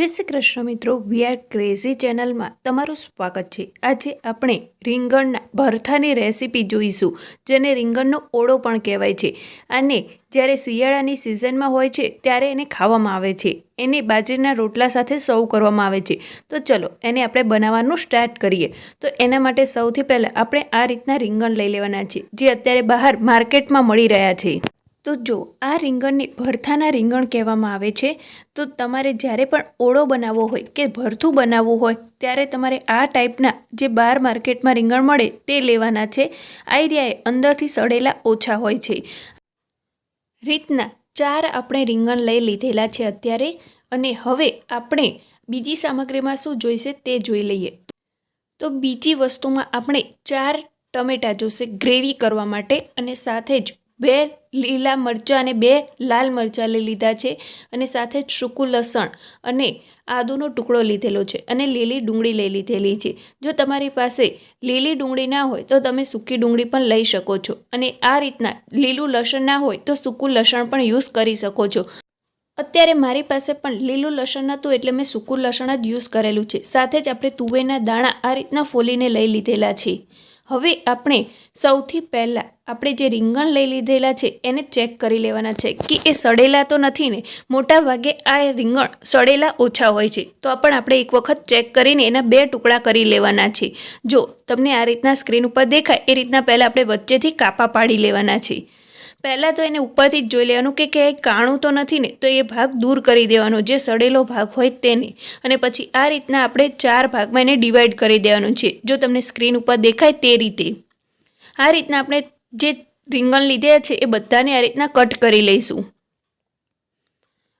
જય શ્રી કૃષ્ણ મિત્રો we are crazy ચેનલમાં તમારું સ્વાગત છે. આજે આપણે રીંગણના ભરથાની રેસીપી જોઈશું, જેને રીંગણનો ઓળો પણ કહેવાય છે. અને જ્યારે શિયાળાની સિઝનમાં હોય છે, ત્યારે એને ખાવામાં આવે છે. એને બાજરીના રોટલા સાથે સર્વ કરવામાં આવે છે. તો ચલો, એને આપણે બનાવવાનું સ્ટાર્ટ કરીએ. તો એના માટે સૌથી પહેલાં આપણે આ રીતના રીંગણ લઈ લેવાના છે, જે અત્યારે બહાર માર્કેટમાં મળી રહ્યા છે. તો જો આ રીંગણને ભરથાના રીંગણ કહેવામાં આવે છે, તો તમારે જ્યારે પણ ઓળો બનાવવો હોય કે ભરથું બનાવવું હોય, ત્યારે તમારે આ ટાઈપના જે બહાર માર્કેટમાં રીંગણ મળે તે લેવાના છે. આઈરિયાએ અંદરથી સડેલા ઓછા હોય છે. રીતના ચાર આપણે રીંગણ લઈ લીધેલા છે અત્યારે, અને હવે આપણે બીજી સામગ્રીમાં શું જોઈશે તે જોઈ લઈએ. તો બીજી વસ્તુમાં આપણે ચાર ટમેટાં જોશે ગ્રેવી કરવા માટે, અને સાથે જ બે લીલા મરચાં અને બે લાલ મરચાં લઈ લીધા છે અને સાથે જ સૂકું લસણ અને આદુનો ટુકડો લીધેલો છે અને લીલી ડુંગળી લઈ લીધેલી છે. જો તમારી પાસે લીલી ડુંગળી ના હોય તો તમે સૂકી ડુંગળી પણ લઈ શકો છો અને આ રીતના લીલું લસણ ના હોય તો સૂકું લસણ પણ યુઝ કરી શકો છો. અત્યારે મારી પાસે પણ લીલું લસણ નહોતું એટલે મેં સૂકું લસણ જ યુઝ કરેલું છે. સાથે જ આપણે તુવેરના દાણા આ રીતના ફોલીને લઈ લીધેલા છે. હવે આપણે સૌથી પહેલાં આપણે જે રીંગણ લઈ લીધેલા છે, એને ચેક કરી લેવાના છે કે એ સડેલા તો નથી ને, મોટા ભાગે આ રીંગણ સડેલા ઓછા હોય છે. તો પણ આપણે એક વખત ચેક કરીને એના બે ટુકડા કરી લેવાના છે. જો તમને આ રીતના સ્ક્રીન ઉપર દેખાય, એ રીતના પહેલાં આપણે વચ્ચેથી કાપા પાડી લેવાના છે. પહેલાં તો એને ઉપરથી જ જોઈ લેવાનું કે ક્યાંય કાણું તો નથી ને, તો એ ભાગ દૂર કરી દેવાનો, જે સડેલો ભાગ હોય તેને. અને પછી આ રીતના આપણે ચાર ભાગમાં એને ડિવાઈડ કરી દેવાનું છે. જો તમને સ્ક્રીન ઉપર દેખાય તે રીતે. આ રીતના આપણે જે રીંગણ લીધે છે એ બધાને આ રીતના કટ કરી લઈશું.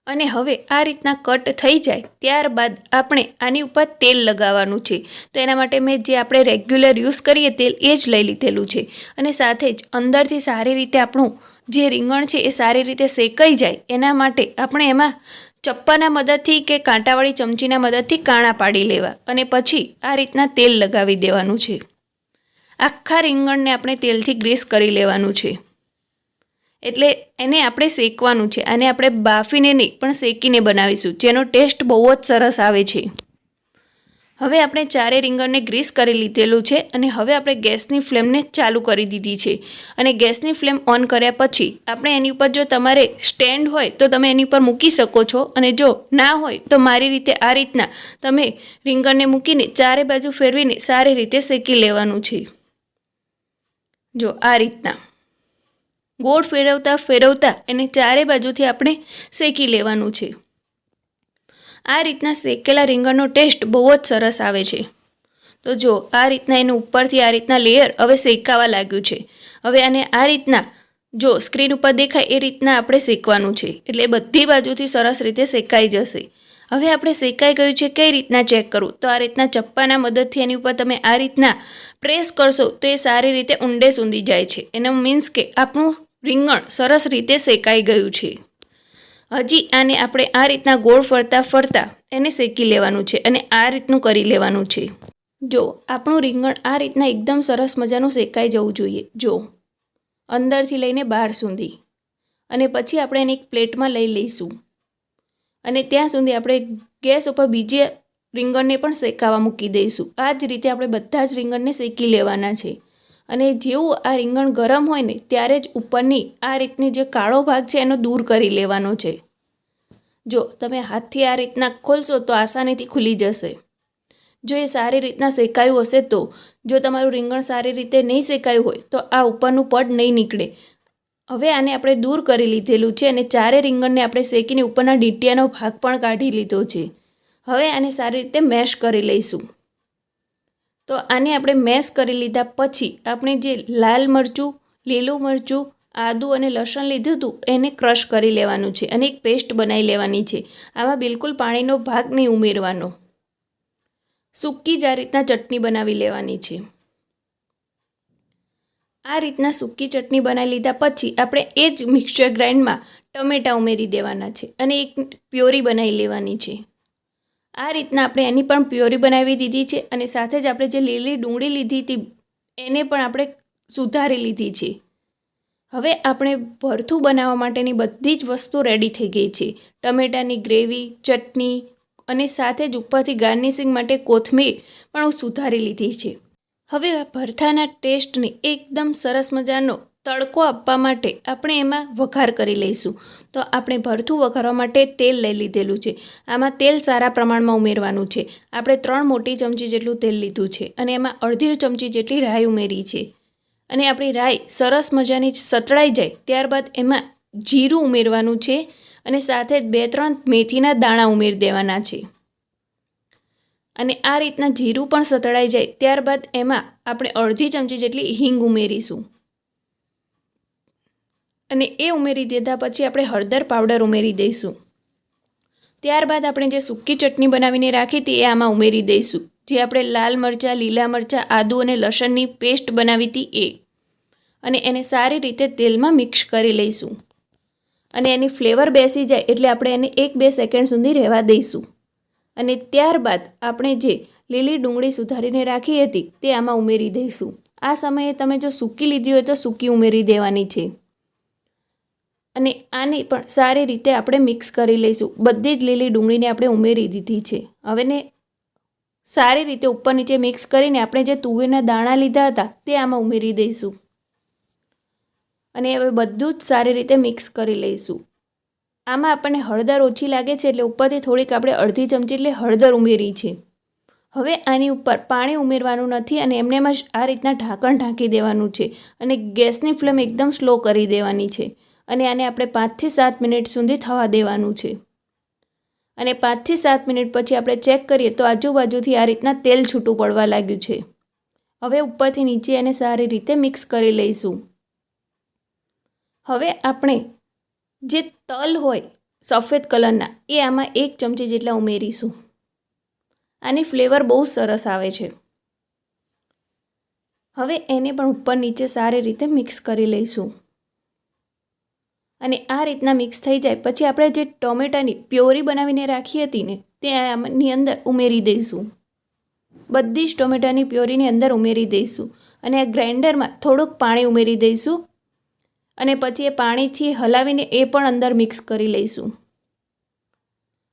અને હવે આ રીતના કટ થઈ જાય ત્યારબાદ આપણે આની ઉપર તેલ લગાવવાનું છે. તો એના માટે મેં જે આપણે રેગ્યુલર યુઝ કરીએ તેલ એ જ લઈ લીધેલું છે. અને સાથે જ અંદરથી સારી રીતે આપણું જે રીંગણ છે એ સારી રીતે શેકાઈ જાય એના માટે આપણે એમાં ચપ્પાના મદદથી કે કાંટાવાળી ચમચીના મદદથી કાણા પાડી લેવા અને પછી આ રીતના તેલ લગાવી દેવાનું છે. આખા રીંગણને આપણે તેલથી ગ્રીસ કરી લેવાનું છે. એટલે એને આપણે શેકવાનું છે. અને આપણે બાફીને નહીં, પણ શેકીને બનાવીશું. જેનો ટેસ્ટ બહુ જ સરસ આવે છે. હવે આપણે ચારે રીંગણને ગ્રીસ કરી લીધેલું છે અને હવે આપણે ગેસની ફ્લેમને ચાલુ કરી દીધી છે. અને ગેસની ફ્લેમ ઓન કર્યા પછી આપણે એની ઉપર જો તમારે સ્ટેન્ડ હોય તો તમે એની ઉપર મૂકી શકો છો. અને જો ના હોય તો મારી રીતે આ રીતના તમે રીંગણને મૂકીને ચારે બાજુ ફેરવીને સારી રીતે શેકી લેવાનું છે. જો આ રીતના ગોળ ફેરવતા ફેરવતા એને ચારે બાજુથી આપણે શેકી લેવાનું છે. આ રીતના શેકેલા રીંગણનો ટેસ્ટ બહુ જ સરસ આવે છે. તો જો આ રીતના એનું ઉપરથી આ રીતના લેયર હવે શેકાવા લાગ્યું છે. હવે આને આ રીતના જો સ્ક્રીન ઉપર દેખાય એ રીતના આપણે શેકવાનું છે. એટલે બધી બાજુથી સરસ રીતે શેકાઈ જશે. હવે આપણે શેકાઈ ગયું છે કઈ રીતના ચેક કરવું? તો આ રીતના ચપ્પાના મદદથી એની ઉપર તમે આ રીતના પ્રેસ કરશો તો એ સારી રીતે ઊંડે સૂંધી જાય છે. એનો મીન્સ કે આપણું રીંગણ સરસ રીતે શેકાઈ ગયું છે. હજી આને આપણે આ રીતના ગોળ ફરતા ફરતા એને શેકી લેવાનું છે અને આ રીતનું કરી લેવાનું છે. જો, આપણું રીંગણ આ રીતના એકદમ સરસ મજાનું શેકાઈ જવું જોઈએ. જો, અંદરથી લઈને બહાર સુધી. અને પછી આપણે એને એક પ્લેટમાં લઈ લઈશું. અને ત્યાં સુધી આપણે ગેસ ઉપર બીજે રીંગણને પણ શેકાવા મૂકી દઈશું. આ જ રીતે આપણે બધા જ રીંગણને શેકી લેવાના છે. અને જેવું આ રીંગણ ગરમ હોય ને, ત્યારે જ ઉપરની આ રીતની જે કાળો ભાગ છે, એનો દૂર કરી લેવાનો છે. જો તમે હાથથી આ રીતના ખોલશો, તો આસાનીથી ખુલી જશે. જો એ સારી રીતના શેકાયું હશે તો, જો તમારું રીંગણ સારી રીતે નહીં શેકાયું હોય, તો આ ઉપરનું પડ નહીં નીકળે. હવે આને આપણે દૂર કરી લીધેલું છે અને ચારે રીંગણને આપણે શેકીને ઉપરના ડીટિયાનો ભાગ પણ કાઢી લીધો છે. હવે આને સારી રીતે મેશ કરી લઈશું. તો આને આપણે મેશ કરી લીધા પછી આપણે જે લાલ મરચું, લીલું મરચું, આદું અને લસણ લીધું હતું એને ક્રશ કરી લેવાનું છે અને એક પેસ્ટ બનાવી લેવાની છે. આમાં બિલકુલ પાણીનો ભાગ નહીં ઉમેરવાનો. સૂકી જ આ રીતના ચટણી બનાવી લેવાની છે. આ રીતના સૂકી ચટણી બનાવી લીધા પછી આપણે એ જ મિક્સચર ગ્રાઇન્ડમાં ટમેટાં ઉમેરી દેવાના છે અને એક પ્યોરી બનાવી લેવાની છે. આ રીતના આપણે એની પણ પ્યોરી બનાવી દીધી છે અને સાથે જ આપણે જે લીલી ડુંગળી લીધી હતી એને પણ આપણે સુધારી લીધી છે. હવે આપણે ભરથું બનાવવા માટેની બધી જ વસ્તુ રેડી થઈ ગઈ છે. ટમેટાની ગ્રેવી, ચટણી અને સાથે જ ઉપરથી ગાર્નિશિંગ માટે કોથમીર પણ સુધારી લીધી છે. હવે આ ભરથાના ટેસ્ટને એકદમ સરસ મજાનો તડકો આપવા માટે આપણે એમાં વઘાર કરી લઈશું. તો આપણે ભરથું વઘારવા માટે તેલ લઈ લીધેલું છે. આમાં તેલ સારા પ્રમાણમાં ઉમેરવાનું છે. આપણે ત્રણ મોટી ચમચી જેટલું તેલ લીધું છે અને એમાં અડધી ચમચી જેટલી રાઈ ઉમેરી છે. અને આપણી રાઈ સરસ મજાની સતળાઈ જાય ત્યારબાદ એમાં જીરું ઉમેરવાનું છે અને સાથે બે ત્રણ મેથીના દાણા ઉમેરી દેવાના છે. અને આ રીતના જીરું પણ સતળાઈ જાય, ત્યારબાદ એમાં આપણે અડધી ચમચી જેટલી હિંગ ઉમેરીશું. અને એ ઉમેરી દીધા પછી આપણે હળદર પાવડર ઉમેરી દઈશું. ત્યારબાદ આપણે જે સૂકી ચટણી બનાવીને રાખી હતી એ આમાં ઉમેરી દઈશું. જે આપણે લાલ મરચાં, લીલા મરચાં, આદુ અને લસણની પેસ્ટ બનાવી હતી એ. અને એને સારી રીતે તેલમાં મિક્સ કરી લઈશું. અને એની ફ્લેવર બેસી જાય એટલે આપણે એને એક બે સેકન્ડ સુધી રહેવા દઈશું. અને ત્યારબાદ આપણે જે લીલી ડુંગળી સુધારીને રાખી હતી તે આમાં ઉમેરી દઈશું. આ સમયે તમે જો સૂકી લીધી હોય તો સૂકી ઉમેરી દેવાની છે. અને આની પણ સારી રીતે આપણે મિક્સ કરી લઈશું. બધી જ લીલી ડુંગળીને આપણે ઉમેરી દીધી છે. હવેને સારી રીતે ઉપર નીચે મિક્સ કરીને આપણે જે તુવેરના દાણા લીધા હતા તે આમાં ઉમેરી દઈશું. અને હવે બધું જ સારી રીતે મિક્સ કરી લઈશું. આમાં આપણને હળદર ઓછી લાગે છે એટલે ઉપરથી થોડીક આપણે અડધી ચમચી એટલે હળદર ઉમેરી છે. હવે આની ઉપર પાણી ઉમેરવાનું નથી અને એમનેમાં જ આ રીતના ઢાંકણ ઢાંકી દેવાનું છે અને ગેસની ફ્લેમ એકદમ સ્લો કરી દેવાની છે અને આને આપણે પાંચથી સાત મિનિટ સુધી થવા દેવાનું છે. અને પાંચથી સાત મિનિટ પછી આપણે ચેક કરીએ તો આજુબાજુથી આ રીતના તેલ છૂટું પડવા લાગ્યું છે. હવે ઉપરથી નીચે એને સારી રીતે મિક્સ કરી લઈશું. હવે આપણે જે તલ હોય સફેદ કલરના, એ આમાં એક ચમચી જેટલા ઉમેરીશું. આની ફ્લેવર બહુ સરસ આવે છે. હવે એને પણ ઉપર નીચે સારી રીતે મિક્સ કરી લઈશું. અને આ રીતના મિક્સ થઈ જાય, પછી આપણે જે ટોમેટાની પ્યોરી બનાવીને રાખી હતી ને, તે આની અંદર ઉમેરી દઈશું. બધી જ ટોમેટાની પ્યોરીની અંદર ઉમેરી દઈશું અને આ ગ્રાઇન્ડરમાં થોડુંક પાણી ઉમેરી દઈશું. અને પછી એ પાણીથી હલાવીને એ પણ અંદર મિક્સ કરી લઈશું.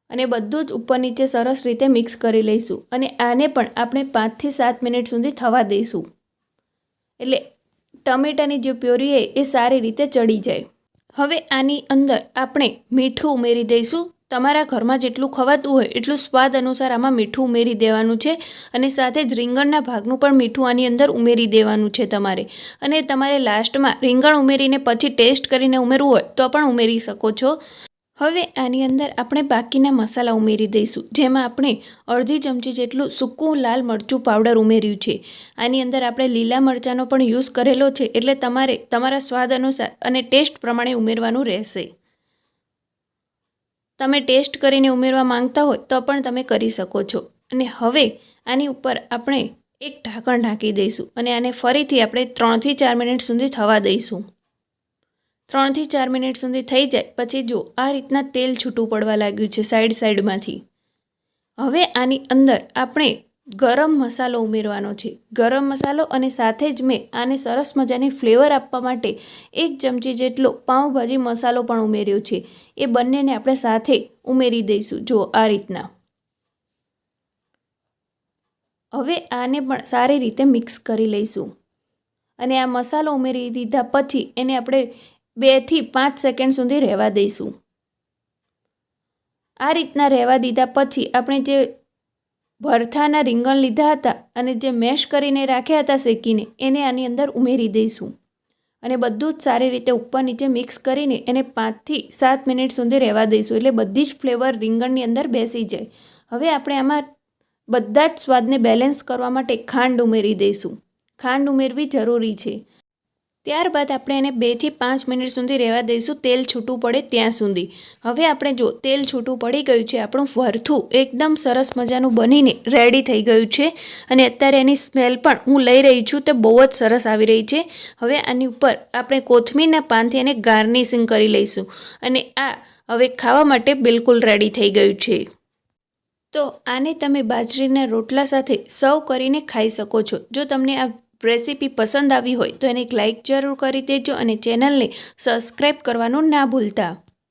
અને બધું જ ઉપર નીચે સરસ રીતે મિક્સ કરી લઈશું. અને આને પણ આપણે પાંચથી સાત મિનિટ સુધી થવા દઈશું. એટલે ટમેટાની જે પ્યોરી એ સારી રીતે ચડી જાય. હવે આની અંદર આપણે મીઠું ઉમેરી દઈશું. તમારા ઘરમાં જેટલું ખવાતું હોય એટલું સ્વાદ અનુસાર આમાં મીઠું ઉમેરી દેવાનું છે અને સાથે જ રીંગણના ભાગનું પણ મીઠું આની અંદર ઉમેરી દેવાનું છે તમારે. અને તમારે લાસ્ટમાં રીંગણ ઉમેરીને પછી ટેસ્ટ કરીને ઉમેરવું હોય તો પણ ઉમેરી શકો છો. હવે આની અંદર આપણે બાકીના મસાલા ઉમેરી દઈશું, જેમાં આપણે અડધી ચમચી જેટલું સૂકું લાલ મરચું પાવડર ઉમેર્યું છે. આની અંદર આપણે લીલા મરચાંનો પણ યુઝ કરેલો છે, એટલે તમારે તમારા સ્વાદ અનુસાર અને ટેસ્ટ પ્રમાણે ઉમેરવાનું રહેશે. તમે ટેસ્ટ કરીને ઉમેરવા માંગતા હોય તો પણ તમે કરી શકો છો. અને હવે આની ઉપર આપણે એક ઢાંકણ ઢાંકી દઈશું અને આને ફરીથી આપણે ત્રણથી ચાર મિનિટ સુધી થવા દઈશું. ત્રણથી ચાર મિનિટ સુધી થઈ જાય, પછી જો આ રીતના તેલ છૂટું પડવા લાગ્યું છે સાઈડ સાઈડમાંથી. હવે આની અંદર આપણે ગરમ મસાલો ઉમેરવાનો છે. ગરમ મસાલો અને સાથે જ મેં આને સરસ મજાની ફ્લેવર આપવા માટે એક ચમચી જેટલો પાઉંભાજી મસાલો પણ ઉમેર્યો છે. એ બંનેને આપણે સાથે ઉમેરી દઈશું. જો આ રીતના. હવે આને પણ સારી રીતે મિક્સ કરી લઈશું. અને આ મસાલો ઉમેરી દીધા પછી એને આપણે બેથી પાંચ સેકન્ડ સુધી રહેવા દઈશું. આ રીતના રહેવા દીધા પછી આપણે જે ભરથાના રીંગણ લીધા હતા અને જે મેશ કરીને રાખ્યા હતા શેકીને એને આની અંદર ઉમેરી દઈશું. અને બધું જ સારી રીતે ઉપર નીચે મિક્સ કરીને એને પાંચથી સાત મિનિટ સુધી રહેવા દઈશું એટલે બધી જ ફ્લેવર રીંગણની અંદર બેસી જાય. હવે આપણે આમાં બધા જ સ્વાદને બેલેન્સ કરવા માટે ખાંડ ઉમેરી દઈશું. ખાંડ ઉમેરવી જરૂરી છે. ત્યારબાદ આપણે એને બેથી પાંચ મિનિટ સુધી રહેવા દઈશું, તેલ છૂટું પડે ત્યાં સુધી. હવે આપણે જો તેલ છૂટું પડી ગયું છે, આપણું વરથું એકદમ સરસ મજાનું બનીને રેડી થઈ ગયું છે. અને અત્યારે એની સ્મેલ પણ હું લઈ રહી છું, તે બહુ જ સરસ આવી રહી છે. હવે આની ઉપર આપણે કોથમીરના પાનથી એને ગાર્નિશિંગ કરી લઈશું. અને આ હવે ખાવા માટે બિલકુલ રેડી થઈ ગયું છે. તો આને તમે બાજરીના રોટલા સાથે સર્વ કરીને ખાઈ શકો છો. જો તમને આ રેસીપી પસંદ આવી હોય તો એને એક લાઇક જરૂર કરી દેજો અને ચેનલને સબસ્ક્રાઈબ કરવાનું ના ભૂલતા.